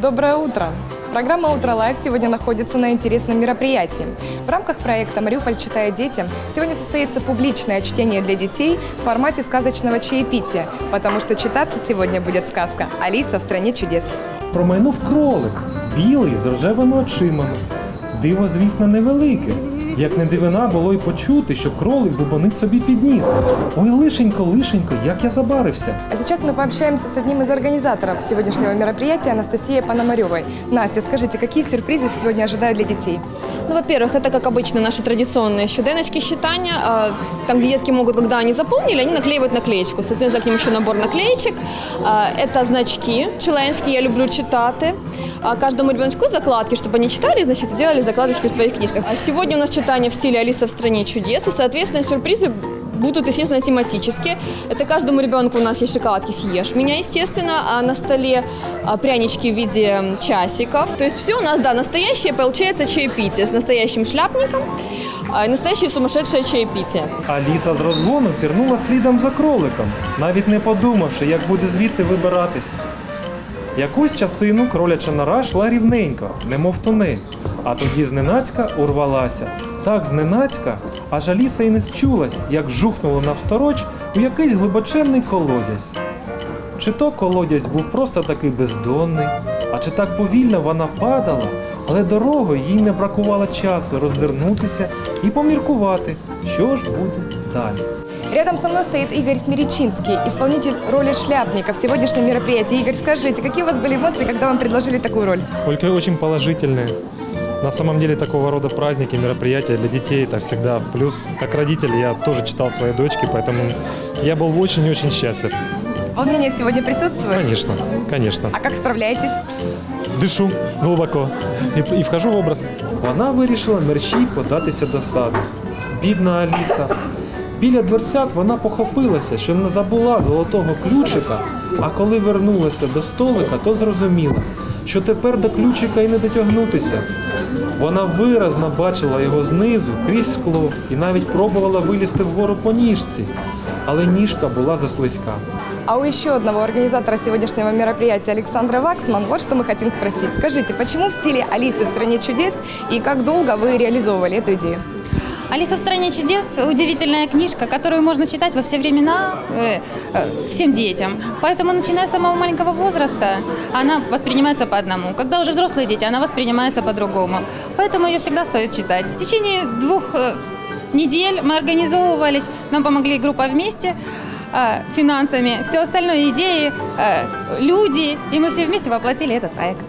Доброе утро! Программа «Утро Лайв» сегодня находится на интересном мероприятии. В рамках проекта «Мариуполь читает детям» сегодня состоится публичное чтение для детей в формате сказочного чаепития, потому что читаться сегодня будет сказка «Алиса в стране чудес». Промайнув кролик, білий з рожевими очима. Диво, звісно, невелике. Як не дивина було й почути, що кролик бубонить собі під ніс. Ой, лишенько, лишенько, як я забарився. А зараз ми пообщаємося з одним із організаторів сьогоднішнього мероприятия Анастасією Пономарьовою. Настя, скажите, які сюрпризи сьогодні чекають для детей? Ну, во-первых, это, как обычно, наши традиционные щоденочки считания. А, Там, где детки могут, когда они заполнили, они наклеивают наклеечку. Соответственно, к ним еще набор наклеечек. А, Это значки членські, я люблю читати. А Каждому ребенку закладки, чтобы они читали, значит, делали закладочки в своих книжках. А сегодня у нас читание в стиле «Алиса в стране чудес», и, соответственно, сюрпризы будут, естественно, тематические. Это каждому ребенку у нас есть шоколадки «Съешь меня», естественно, а на столе прянички в виде часиков. То есть все у нас, да, настоящее, получается, чаепитие с настоящим шляпником настоящее сумасшедшее чаепитие. Аліса з розгону пірнула слідом за кроликом, навіть не подумавши, як буде звідти вибиратись. Якусь часину кроляча нора йшла рівненько, немов тунель, а тоді зненацька урвалася. Так зненацька, аж Аліса й не счулась, як жухнула навстороч у якийсь глибоченний колодязь. Чи то колодязь був просто такий бездонний, а чи так повільно вона падала, але дорогою їй не бракувало часу розвернутися і поміркувати, що ж буде далі. Рядом со мной стоит Игорь Смиричинский, исполнитель роли шляпника в сегодняшнем мероприятии. Игорь, скажите, какие у вас были эмоции, когда вам предложили такую роль? Только очень положительные. На самом деле такого рода праздники, мероприятия для детей это всегда плюс. Как родитель я тоже читал своей дочке, поэтому я был очень-очень счастлив. Волнение сегодня присутствует? Конечно, конечно. А как справляетесь? Дышу глубоко и, и вхожу в образ. Вона вирішила мерщій податися до саду. Бідна Аліса. Біля дверцят вона похопилася, що не забула золотого ключика, а коли вернулася до столика, то зрозуміла, що тепер до ключика й не дотягнутися. Вона виразно бачила його знизу крізь скло і навіть пробувала вилізти вгору по ніжці, але ніжка була заслизька. А у еще одного организатора сегодняшнего мероприятия Александра Ваксман вот что мы хотим спросить. Скажите, почему в стиле Алисы в стране чудес и как долго вы реализовывали эту идею? «Алиса в стране чудес» – удивительная книжка, которую можно читать во все времена э, э, всем детям. Поэтому, начиная с самого маленького возраста, она воспринимается по одному. Когда уже взрослые дети, она воспринимается по-другому. Поэтому ее всегда стоит читать. В течение двух э, недель мы организовывались, нам помогли группа вместе, э, финансами, все остальное идеи, э, люди, и мы все вместе воплотили этот проект.